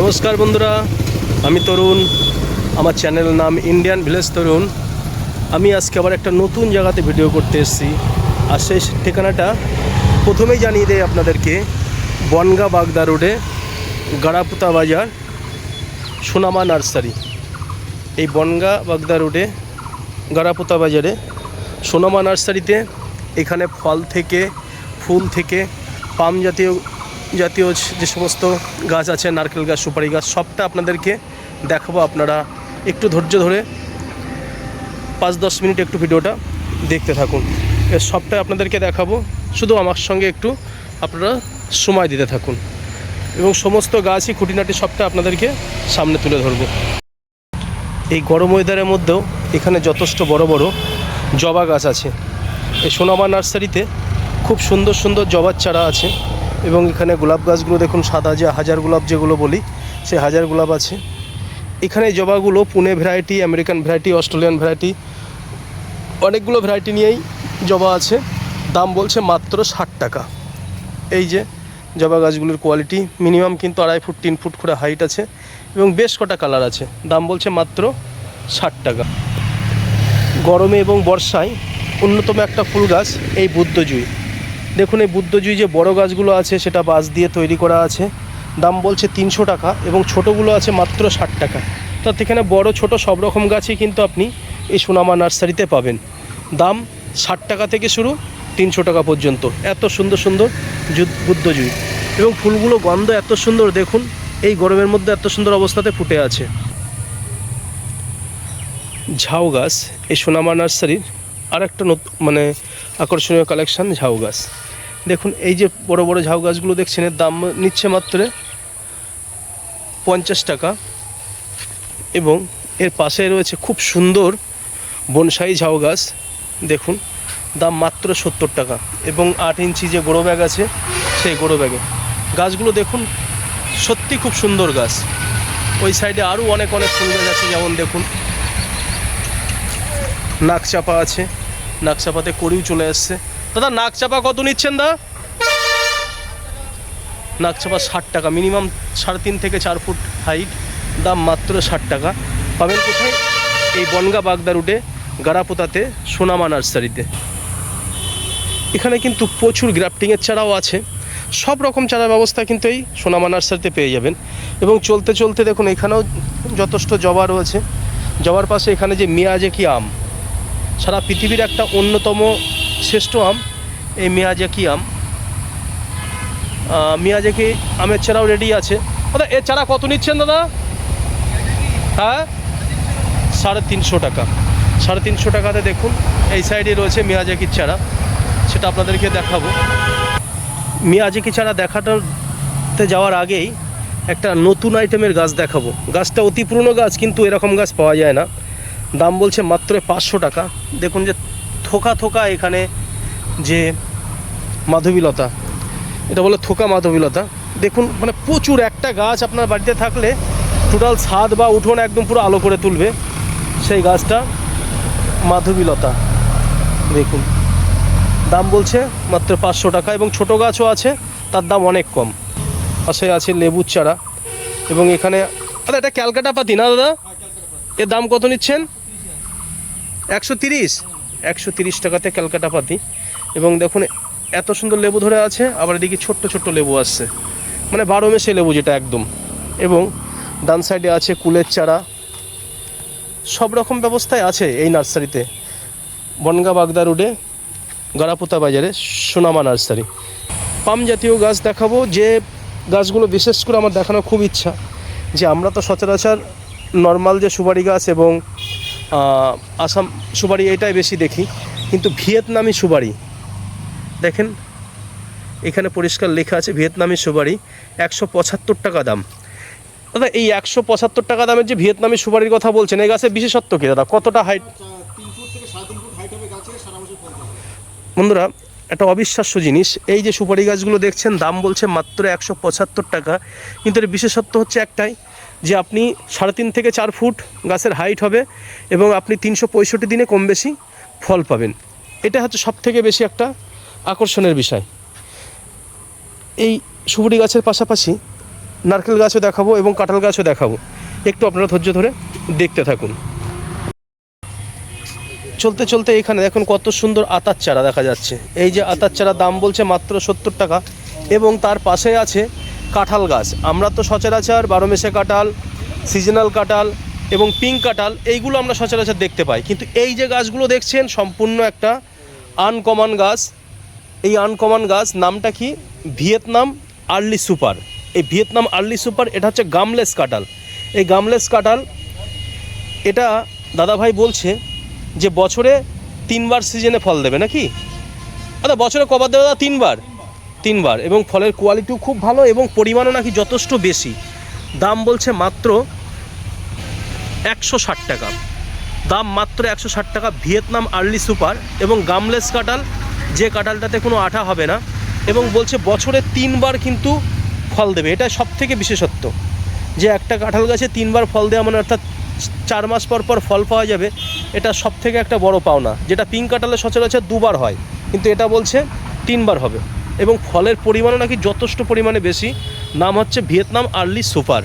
নমস্কার বন্ধুরা, আমি তরুণ, আমার চ্যানেল নাম ইন্ডিয়ান ভিলেজ তরুণ আমি আজকে আবার একটা নতুন জায়গাতে ভিডিও করতে এসেছি, আর সেই ঠিকানাটা প্রথমেই জানিয়ে দেয় আপনাদেরকে, বনগা বাগদা রোডে, গাড়াপুতা বাজার, সোনামা নার্সারি। এই বনগা বাগদা রোডে, গাড়াপুতা বাজারে, সোনামা নার্সারিতে এখানে ফল থেকে, ফুল থেকে, পাম জাতীয় জাতীয় যে সমস্ত গাছ আছে, নারকেল গাছ, সুপারি গাছ, সবটা আপনাদেরকে দেখাবো আপনারা একটু ধৈর্য ধরে। পাঁচ দশ মিনিট একটু ভিডিওটা দেখতে থাকুন। সবটাই আপনাদেরকে দেখাবো। শুধু আমার সঙ্গে একটু আপনারা সময় দিতে থাকুন। এবং সমস্ত গাছই, খুঁটিনাটি সবটা আপনাদেরকে সামনে তুলে ধরবো। এই গরম ওয়েদারের মধ্যেও এখানে যথেষ্ট বড় বড় জবা গাছ আছে। এই সোনামা নার্সারিতে খুব সুন্দর সুন্দর জবার চারা আছে। এবং এখানে গোলাপ গাছগুলো দেখুন, সাদা যে হাজার গোলাপ যেগুলো বলি, সেই হাজার গোলাপ আছে। এখানে জবাগুলো Pune variety, American variety, Australian variety, অনেকগুলো ভ্যারাইটি নিয়েই জবা আছে। দাম বলছে মাত্র ষাট টাকা। এই যে জবা গাছগুলোর কোয়ালিটি, মিনিমাম কিন্তু আড়াই ফুট, তিন ফুট করে হাইট আছে এবং বেশ কটা কালার আছে। দাম বলছে মাত্র ষাট টাকা। গরমে এবং বর্ষায় অন্যতম একটা ফুল গাছ এই বুদ্ধজুই। দেখুন, এই বুদ্ধজুই যে বড় গাছগুলো আছে, সেটা বাঁশ দিয়ে তৈরি করা আছে। দাম বলছে তিনশো টাকা এবং ছোটোগুলো আছে মাত্র ষাট টাকা। তো এখানে বড়, ছোট সব রকম গাছই কিন্তু আপনি এই সোনামা নার্সারিতে পাবেন। দাম ষাট টাকা থেকে শুরু, তিনশো টাকা পর্যন্ত। এত সুন্দর সুন্দর বুদ্ধজুই এবং ফুলগুলো গন্ধ এত সুন্দর, দেখুন, এই গরমের মধ্যে এত সুন্দর অবস্থাতে ফুটে আছে। ঝাউ গাছ এই সোনামা নার্সারির আর একটা মানে আকর্ষণীয় কালেকশান ঝাউ গাছ। দেখুন, এই যে বড় বড় ঝাউ গাছগুলো দেখছেন, এর দাম নিচ্ছে মাত্র পঞ্চাশ টাকা। এবং এর পাশে রয়েছে খুব সুন্দর বনসাই ঝাউ গাছ। দেখুন, দাম মাত্র সত্তর টাকা। এবং আট ইঞ্চি যে গোড়ো ব্যাগ আছে, সেই গোড়ো ব্যাগে। গাছগুলো দেখুন, সত্যি খুব সুন্দর গাছ। ওই সাইডে আরও অনেক অনেক ফুল গাছ আছে, যেমন দেখুন নাকচাপা আছে। নাকচাপাতে করিও চলে এসছে দাদা, নাকচাপা কত নিচ্ছেন দা নাকচাপা ষাট টাকা, মিনিমাম সাড়ে তিন থেকে চার ফুট হাইট দাম মাত্র ষাট টাকা। পাবেন কোথায়? এই বনগা বাগদা রুটে, গাড়াপোতাতে, সোনামা নার্সারিতে। এখানে কিন্তু প্রচুর গ্রাফটিংয়ের চারাও আছে। সব রকম চারা ব্যবস্থা কিন্তু এই সোনামা নার্সারিতে পেয়ে যাবেন। এবং চলতে চলতে দেখুন, এখানেও যথেষ্ট জবা রয়েছে। জবার পাশে এখানে যে মিয়াজেকি আম? সারা পৃথিবীর একটা অন্যতম শ্রেষ্ঠ আম, এই মিয়াজাকি আম? মিয়াজাকি আমের চারাও রেডি আছে? দাদা, এর চারা কত নিচ্ছেন দাদা? হ্যাঁ? সাড়ে তিনশো টাকা। সাড়ে তিনশো টাকাতে দেখুন, এই সাইডে রয়েছে মিয়াজাকির চারা। সেটা আপনাদেরকে দেখাবো। মিয়াজাকি চারা দেখাটাতে যাওয়ার আগেই একটা নতুন আইটেমের গাছ দেখাবো। গাছটা অতি পুরনো গাছ, কিন্তু এরকম গাছ পাওয়া যায় না। দাম বলছে মাত্র পাঁচশো টাকা। দেখুন যে থোকা থোকা এখানে যে মাধবীলতা, এটা বলে থোকা মাধবীলতা। দেখুন মানে প্রচুর একটা গাছ আপনার বাড়িতে থাকলে টোটাল ছাদ বা উঠোন একদম পুরো আলো করে তুলবে সেই গাছটা মাধবীলতা। দেখুন, দাম বলছে মাত্র পাঁচশো টাকা এবং ছোট গাছও আছে, তার দাম অনেক কম। পাশে আছে লেবুর চারা এবং এখানে দাদা এটা ক্যালকাটা পাতি না দাদা? এর দাম কত নিচ্ছেন? একশো তিরিশ। একশো তিরিশ টাকাতে ক্যালকাটা পাতি। এবং দেখুন, এত সুন্দর লেবু ধরে আছে, আবার এদিকে ছোট্ট ছোট্ট লেবু আসছে। মানে বারো মেশে লেবু যেটা একদম। এবং ডান সাইডে আছে কুলের চারা। সব রকম ব্যবস্থায় আছে এই নার্সারিতে। বনগা বাগদা রোডে গাড়াপুতা বাজারে, সোনামা নার্সারি। পাম জাতীয় গাছ দেখাবো। যে গাছগুলো বিশেষ করে আমার দেখানোর খুব ইচ্ছা, যে আমরা তো সচরাচর নর্মাল যে সুপারি গাছ এবং আসাম সুপারি এটাই বেশি দেখি। কিন্তু ভিয়েতনামি সুপারি দেখেন এখানে পরিষ্কার লেখা আছে ভিয়েতনামি সুপারি একশো পঁচাত্তর টাকা দাম। দাদা এই একশো পঁচাত্তর টাকা দামের যে ভিয়েতনামি সুপারির কথা বলছেন এই গাছের বিশেষত্ব কী দাদা? কতটা হাইট তিন ফুট থেকে সাড়ে তিন ফুট হাইট হবে গাছে সারা বছর ফল পাবে। বন্ধুরা একটা অবিশ্বাস্য জিনিস। এই যে সুপারি গাছগুলো দেখছেন, দাম বলছে মাত্র একশো পঁচাত্তর টাকা। কিন্তু এর বিশেষত্ব হচ্ছে একটাই, যে আপনি সাড়ে তিন থেকে চার ফুট গাছের হাইট হবে এবং আপনি তিনশো পঁয়ষট্টি দিনে কম বেশি ফল পাবেন। এটা হচ্ছে সব থেকে বেশি একটা আকর্ষণের বিষয়। এই সুপারি গাছের পাশাপাশি নারকেল গাছও দেখাবো এবং কাঁঠাল গাছও দেখাবো। একটু আপনারা ধৈর্য ধরে দেখতে থাকুন। চলতে চলতে এখানে দেখুন কত সুন্দর আতার চারা দেখা যাচ্ছে। এই যে আতার চারা দাম বলছে মাত্র সত্তর টাকা এবং তার পাশে আছে কাঁঠাল গাছ। আমরা তো সচরাচর বারো মেসে কাঁঠাল, সিজনাল কাঁঠাল এবং পিঙ্ক কাঁঠাল এইগুলো আমরা সচরাচর দেখতে পাই। কিন্তু এই যে গাছগুলো দেখছেন সম্পূর্ণ একটা আনকমন গাছ। এই আনকমন গাছ নামটা কি? Vietnam early super. এই ভিয়েতনাম আর্লি সুপার এটা হচ্ছে গামলেস কাঁঠাল। এই গামলেস কাঁঠাল, এটা দাদাভাই বলছে যে বছরে তিনবার সিজনে ফল দেবে নাকি? আচ্ছা বছরে কবার দেবে? দাদা, তিনবার। তিনবার। এবং ফলের কোয়ালিটিও খুব ভালো এবং পরিমাণও নাকি যথেষ্ট বেশি। দাম বলছে মাত্র একশো ষাট টাকা। দাম মাত্র একশো ষাট টাকা ভিয়েতনাম আর্লি সুপার এবং গামলেস কাঁঠাল। যে কাঁঠালটাতে কোনো আঠা হবে না। এবং বলছে বছরে তিনবার কিন্তু ফল দেবে। এটা সব থেকে বিশেষত্ব। যে একটা কাঁঠাল গাছে তিনবার ফল দেওয়া মানে অর্থাৎ চার মাস পর পর ফল পাওয়া যাবে, এটা সব থেকে একটা বড় পাওনা। যেটা পিঙ্ক কাঁঠালে সচরাচর দুবার হয়, কিন্তু এটা বলছে তিনবার হবে। এবং ফলের পরিমাণও নাকি যথেষ্ট পরিমাণে বেশি, নাম হচ্ছে ভিয়েতনাম আর্লি সুপার।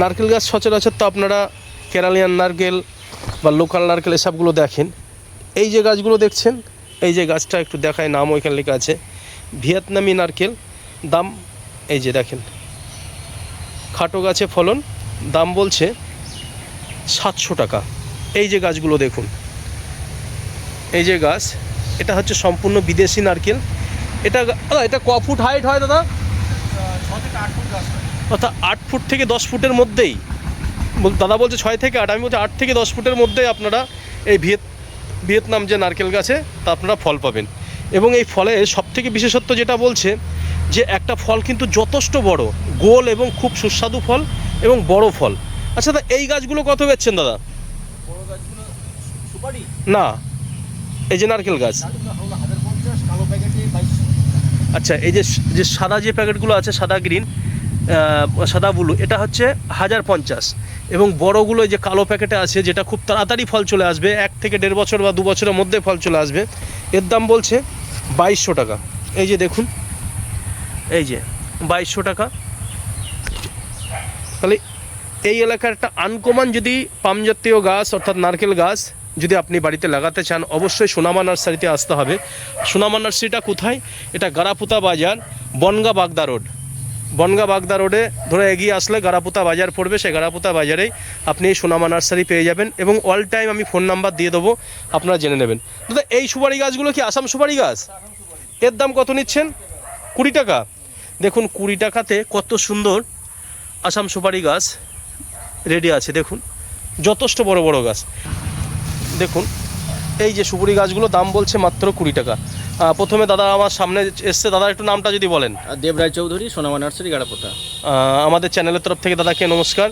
নারকেল গাছ সচরাচর তো আপনারা কেরালিয়ান নারকেল বা লোকাল নারকেল এসবগুলো দেখেন। এই যে গাছগুলো দেখছেন, এই যে গাছটা একটু দেখায় নাম ওইখানে লেখা আছে, ভিয়েতনামি নারকেল, দাম এই যে দেখেন। খাটো গাছে ফলন দাম বলছে সাতশো টাকা। এই যে গাছগুলো দেখুন। এই যে গাছ, এটা হচ্ছে সম্পূর্ণ বিদেশি নারকেল। এটা এটা ক ফুট হাইট হয় দাদা। অর্থাৎ আট ফুট থেকে দশ ফুটের মধ্যেই। দাদা বলছে ছয় থেকে আট, আমি বলছি আট থেকে দশ ফুটের মধ্যেই আপনারা এই ভিয়েত ভিয়েতনাম যে নারকেল গাছে, তা আপনারা ফল পাবেন। এবং এই ফলে সবথেকে বিশেষত্ব যেটা বলছে, যে একটা ফল কিন্তু যথেষ্ট বড়, গোল এবং খুব সুস্বাদু ফল। এবং বড় ফল। আচ্ছা দাদা এই গাছগুলো কত বেচছেন দাদা? বড় গাছগুলো না এই যে নারকেল গাছ। আচ্ছা এই যে যে সাদা যে প্যাকেটগুলো আছে সাদা গ্রিন সাদা ব্লু এটা হচ্ছে হাজার পঞ্চাশ। এবং বড়গুলো যে কালো প্যাকেটে আছে যেটা খুব তাড়াতাড়ি ফল চলে আসবে এক থেকে দেড় বছর বা দু বছরের মধ্যে ফল চলে আসবে এর দাম বলছে বাইশশো টাকা। এই যে দেখুন এই যে বাইশশো টাকা। তাহলে এই এলাকার একটা আনকমন যদি পাম জাতীয় গাছ, অর্থাৎ নারকেল গাছ, যদি আপনি বাড়িতে লাগাতে চান, অবশ্যই সোনামা নার্সারিতে আসতে হবে। সোনামা নার্সারিটা কোথায়? এটা গারাপুতা বাজার, বনগা বাগদা রোড। বনগা বাগদা রোডে ধরে এগিয়ে আসলে গারাপুতা বাজার পড়বে। সেই গারাপুতা বাজারেই আপনি সোনামা নার্সারি পেয়ে যাবেন এবং অল টাইম আমি ফোন নাম্বার দিয়ে দেবো, আপনারা জেনে নেবেন। দাদা, এই সুপারি গাছগুলো কি আসাম সুপারি গাছ? এর দাম কত নিচ্ছেন? কুড়ি টাকা। দেখুন, কুড়ি টাকাতে কত সুন্দর আসাম সুপারি গাছ রেডি আছে দেখুন। যথেষ্ট বড় বড় গাছ। দেখুন এই যে সুপুরি গাছগুলো দাম বলছে মাত্র কুড়ি টাকা। প্রথমে দাদা আমার সামনে এসছে দাদা একটু নামটা যদি বলেন। দেবরায় চৌধুরী সোনামা নার্সারি গাড়াপোতা। আমাদের চ্যানেলের তরফ থেকে দাদাকে নমস্কার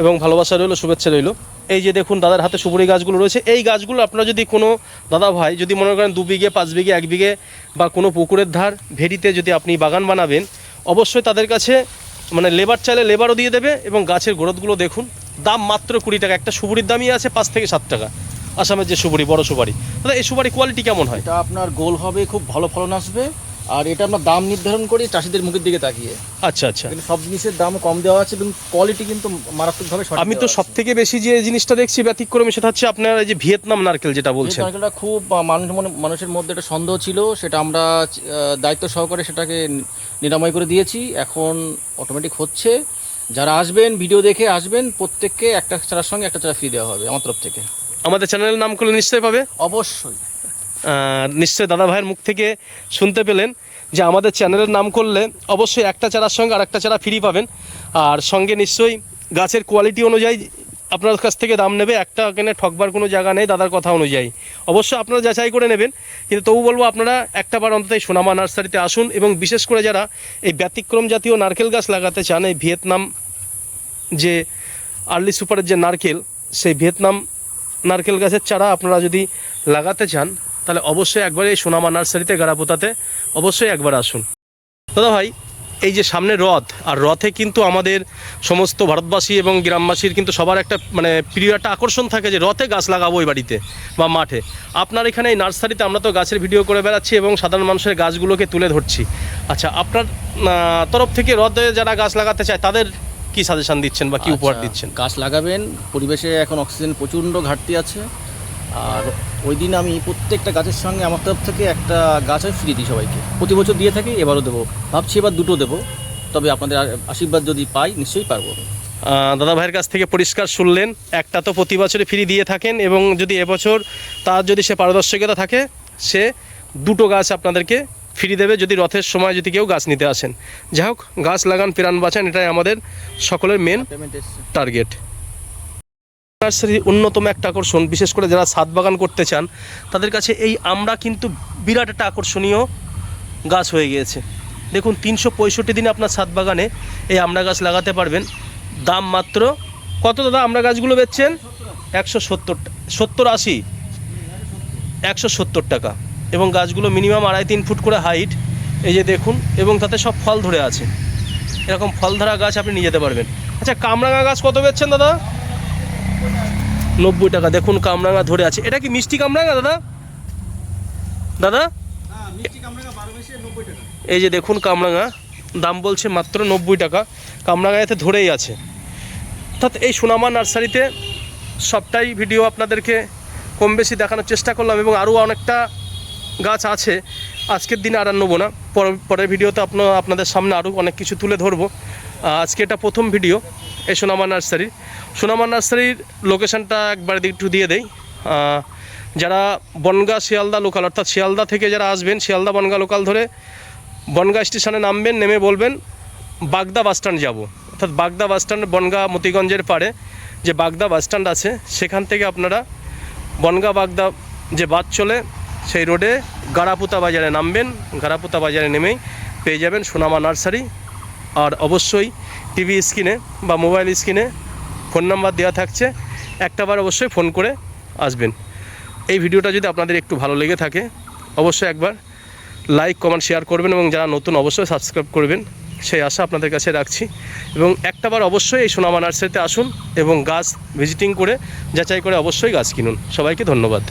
এবং ভালোবাসা রইল শুভেচ্ছা রইল। এই যে দেখুন দাদার হাতে সুপুরি গাছগুলো রয়েছে। এই গাছগুলো আপনারা যদি কোনো দাদা ভাই যদি মনে করেন দু বিঘে পাঁচ বিঘে এক বিঘে বা কোনো পুকুরের ধার ভেড়িতে যদি আপনি বাগান বানাবেন অবশ্যই তাদের কাছে মানে লেবার চাইলে লেবারও দিয়ে দেবে এবং গাছের গ্রোথগুলো দেখুন। দাম মাত্র কুড়ি টাকা। একটা সুপুরির দামই আছে পাঁচ থেকে সাত টাকা। আসামের যে সুপুরি, বড় সুপারি। দাদা এই সুপারি কোয়ালিটি কেমন হয়? এটা আপনার গোল হবে, খুব ভালো ফলন আসবে। আর এটা আমরা দাম নির্ধারণ করি চাষিদের মুখের দিকে তাকিয়ে। আচ্ছা আচ্ছা। সব জিনিসের দাম কম দেওয়া আছে এবং কোয়ালিটি কিন্তু মারাত্মকভাবে আমি তো সব থেকে বেশি যে জিনিসটা দেখছি ব্যতিক্রমী সেটা হচ্ছে আপনার এই যে ভিয়েতনাম নারকেল যেটা এই বলছেন। নারকেলটা খুব মানুষ মনে- মানুষের মধ্যে একটা সন্দেহ ছিল সেটা আমরা দায়িত্ব সহকারে সেটাকে নিরাময় করে দিয়েছি। এখন অটোমেটিক হচ্ছে। যারা আসবেন ভিডিও দেখে আসবেন প্রত্যেককে একটা চারার সঙ্গে একটা চারা ফ্রি দেওয়া হবে আমার তরফ থেকে। আমাদের চ্যানেলের নাম করলে নিশ্চয়ই পাবে? অবশ্যই। নিশ্চয়ই দাদা ভাইয়ের মুখ থেকে শুনতে পেলেন যে আমাদের চ্যানেলের নাম করলে অবশ্যই একটা চারার সঙ্গে আর একটা চারা ফ্রি পাবেন। আর সঙ্গে নিশ্চয়ই গাছের কোয়ালিটি অনুযায়ী আপনার কাছ থেকে দাম নেবে। একটা কেনে ঠকবার কোনো জায়গা নেই দাদার কথা অনুযায়ী। অবশ্যই আপনারা যাচাই করে নেবেন। কিন্তু তবু বলব আপনারা একটা বার অন্তত সোনামা নার্সারিতে আসুন এবং বিশেষ করে যারা এই ব্যতিক্রম জাতীয় নারকেল গাছ লাগাতে চান, এই ভিয়েতনাম যে আর্লি সুপারের যে নারকেল, সেই ভিয়েতনাম নারকেল গাছের চারা আপনারা যদি লাগাতে চান তাহলে অবশ্যই একবার এই সোনামা নার্সারিতে গারাপোতাতে অবশ্যই একবার আসুন। দাদা ভাই এই যে সামনে রথ আর রথে কিন্তু আমাদের সমস্ত ভারতবাসী এবং গ্রামবাসীর কিন্তু সবার একটা মানে প্রিয় একটা আকর্ষণ থাকে যে রথে গাছ লাগাবো ওই বাড়িতে বা মাঠে। আপনার এখানে এই নার্সারিতে আমরা তো গাছের ভিডিও করে বেড়াচ্ছি এবং সাধারণ মানুষের গাছগুলোকে তুলে ধরছি। আচ্ছা আপনার তরফ থেকে রথে যারা গাছ লাগাতে চায় তাদের কি সাজেশন দিচ্ছেন বা কি উপহার আচ্ছা, দিচ্ছেন? গাছ লাগাবেন পরিবেশে এখন অক্সিজেন প্রচণ্ড ঘাটতি আছে। আর ওই দিন আমি প্রত্যেকটা গাছের সঙ্গে আমার তরফ থেকে একটা গাছ আমি ফ্রি দিই সবাইকে। প্রতি বছর দিয়ে থাকি এবারও দেবো। ভাবছি এবার দুটো দেবো। তবে আপনাদের আশীর্বাদ যদি পাই নিশ্চয়ই পারব। দাদা ভাইয়ের কাছ থেকে পরিষ্কার শুনলেন একটা তো প্রতি বছরে ফ্রি দিয়ে থাকেন এবং যদি এবছর তার যদি সে পারদর্শিকতা থাকে সে দুটো গাছ আপনাদেরকে ফ্রি দেবে যদি রথের সময় যদি কেউ গাছ নিতে আসেন। যাই হোক গাছ লাগান প্রাণ বাঁচান এটাই আমাদের সকলের মেন টার্গেট নার্সারির অন্যতম একটা আকর্ষণ, বিশেষ করে যারা ছাদ বাগান করতে চান, তাদের কাছে এই আমরা কিন্তু বিরাট একটা আকর্ষণীয় গাছ হয়ে গিয়েছে। দেখুন, তিনশো পঁয়ষট্টি দিনে আপনার ছাদ বাগানে এই আমড়া গাছ লাগাতে পারবেন। দাম মাত্র কত দাদা? আমরা গাছগুলো বেচছেন? একশো সত্তর সত্তর আশি। একশো সত্তর টাকা। এবং গাছগুলো মিনিমাম আড়াই তিন ফুট করে হাইট এই যে দেখুন, এবং তাতে সব ফল ধরে আছে। এরকম ফল ধরা গাছ আপনি নিয়ে যেতে পারবেন। আচ্ছা কামরাঙা গাছ কত বেচছেন দাদা? নব্বই টাকা। দেখুন কামরাঙা ধরে আছে। এটা কি মিষ্টি কামরাঙা, দাদা? দাদা? এই যে দেখুন কামরাঙা। দাম বলছে মাত্র নব্বই টাকা। কামরাঙা এতে ধরেই আছে। অর্থাৎ এই সোনামা নার্সারিতে সবটাই ভিডিও আপনাদেরকে কম বেশি দেখানোর চেষ্টা করলাম এবং আরও অনেকটা গাছ আছে। আজকের দিনে আর নেব না। পর- পরের ভিডিওতে আপনার আপনাদের সামনে আরও অনেক কিছু তুলে ধরবো। আজকে এটা প্রথম ভিডিও এই সোনামা নার্সারির। সোনামা নার্সারির লোকেশনটা একবার একটু দিয়ে দেই। যারা বনগা শিয়ালদা লোকাল অর্থাৎ শিয়ালদা থেকে যারা আসবেন, শিয়ালদা বনগা লোকাল ধরে বনগা স্টেশনে নামবেন, নেমে বলবেন, বাগদা বাসস্ট্যান্ড যাব। অর্থাৎ বাগদা বাসস্ট্যান্ড বনগা মতিগঞ্জের পাড়ে যে বাগদা বাসস্ট্যান্ড আছে, সেখান থেকে আপনারা বনগা বাগদা যে বাস চলে, সেই রোডে গারাপুতা বাজারে নামবেন। গারাপুতা বাজারে নেমেই পেয়ে যাবেন সোনামা নার্সারি। আর অবশ্যই টিভি স্ক্রিনে বা মোবাইল স্ক্রিনে ফোন নাম্বার দেওয়া থাকছে। একটাবার অবশ্যই ফোন করে আসবেন। এই ভিডিওটা যদি আপনাদের একটু ভালো লেগে থাকে, অবশ্যই একবার লাইক, কমেন্ট, শেয়ার করবেন এবং যারা নতুন অবশ্যই সাবস্ক্রাইব করবেন। সেই আশা আপনাদের কাছে রাখছি। এবং একটাবার অবশ্যই এই সোনামা নার্সারিতে আসুন এবং গাছ ভিজিটিং করে, যাচাই করে অবশ্যই গাছ কিনুন। সবাইকে ধন্যবাদ।